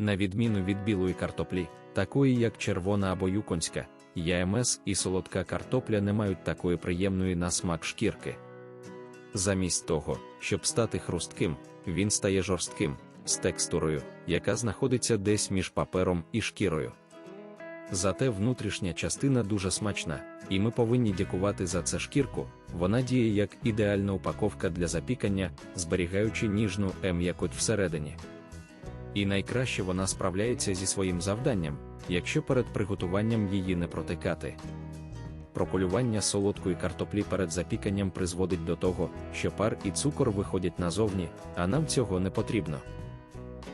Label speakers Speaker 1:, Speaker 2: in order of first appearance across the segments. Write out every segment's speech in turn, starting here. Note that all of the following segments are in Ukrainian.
Speaker 1: На відміну від білої картоплі, такої як червона або юконська, ЯМС і солодка картопля не мають такої приємної на смак шкірки. Замість того, щоб стати хрустким, він стає жорстким, з текстурою, яка знаходиться десь між папером і шкірою. Зате внутрішня частина дуже смачна, і ми повинні дякувати за це шкірку, вона діє як ідеальна упаковка для запікання, зберігаючи ніжну м'якоть всередині. І найкраще вона справляється зі своїм завданням, якщо перед приготуванням її не протикати. Прокулювання солодкої картоплі перед запіканням призводить до того, що пар і цукор виходять назовні, а нам цього не потрібно.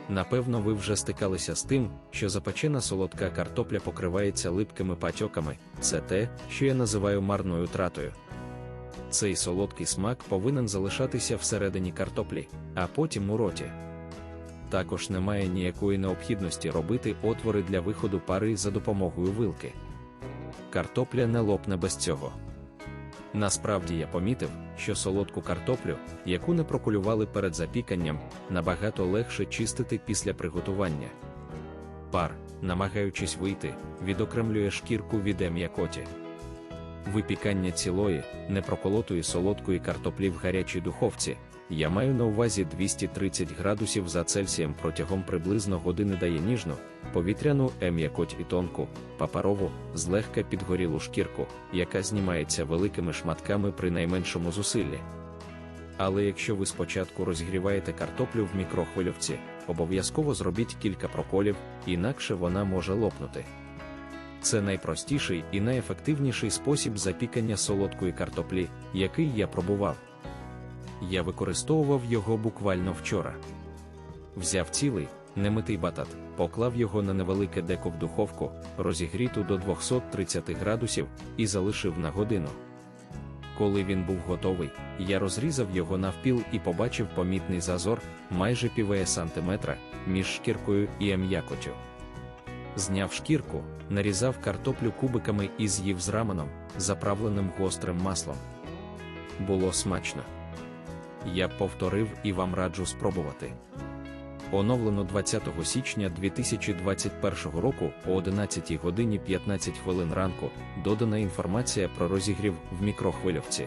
Speaker 1: Напевно, ви вже стикалися з тим, що запечена солодка картопля покривається липкими патьоками, це те, що я називаю марною тратою. Цей солодкий смак повинен залишатися всередині картоплі, а потім у роті. Також немає ніякої необхідності робити отвори для виходу пари за допомогою вилки. Картопля не лопне без цього. Насправді я помітив, що солодку картоплю, яку не прокулювали перед запіканням, набагато легше чистити після приготування. Пар, намагаючись вийти, відокремлює шкірку від м'якоті. Випікання цілої, непроколотої солодкої картоплі в гарячій духовці. Я маю на увазі 230 градусів за Цельсієм протягом приблизно години дає ніжну, повітряну м'якоть і тонку, паперову, злегка підгорілу шкірку, яка знімається великими шматками при найменшому зусиллі. Але якщо ви спочатку розігріваєте картоплю в мікрохвильовці, обов'язково зробіть кілька проколів, інакше вона може лопнути. Це найпростіший і найефективніший спосіб запікання солодкої картоплі, який я пробував. Я використовував його буквально вчора. Взяв цілий, немитий батат, поклав його на невелике деко в духовку, розігріту до 230 градусів, і залишив на годину. Коли він був готовий, я розрізав його навпіл і побачив помітний зазор, майже півеє сантиметра, між шкіркою і м'якотю. Зняв шкірку, нарізав картоплю кубиками і з'їв з раменом, заправленим гострим маслом. Було смачно. Я повторив і вам раджу спробувати. Оновлено 20 січня 2021 року о 11 годині 15 хвилин ранку додана інформація про розігрів в мікрохвильовці.